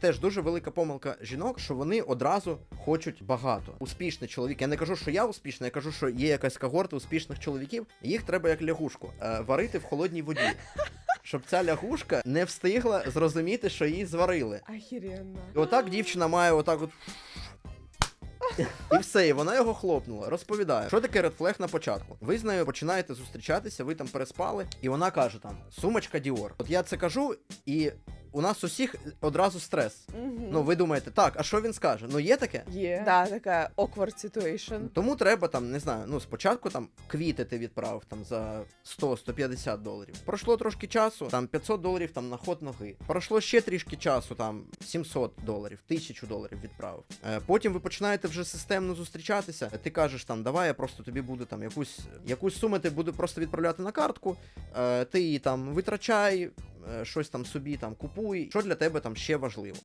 Теж дуже велика помилка жінок, що вони одразу хочуть багато. Успішний чоловік. Я не кажу, що я успішний, я кажу, що є якась когорта успішних чоловіків. Їх треба як лягушку е, варити в холодній воді. Щоб ця лягушка не встигла зрозуміти, що її зварили. Охеренно. І отак дівчина має отак от. І все, і вона його хлопнула. Розповідає, що таке редфлег на початку. Ви з нею починаєте зустрічатися, ви там переспали, і вона каже там: сумочка Діор. От я це кажу, і у нас усіх одразу стрес. Мгм. Ну, ви думаєте, так, а що він скаже? Ну є таке? Є. Да, така awkward situation. Тому треба там, не знаю, ну спочатку там квіти ти відправив там за 100-150 доларів. Пройшло трошки часу, там 500 доларів там на ход ноги. Пройшло ще трішки часу, там 700 доларів, 1000 доларів відправив. Е, потім ви починаєте вже системно зустрічатися. Ти кажеш там, давай я просто тобі буду там якусь якусь суму ти буду просто відправляти на картку. Е, ти її там витрачай, щось там собі там купуй. Що для тебе там ще важливо?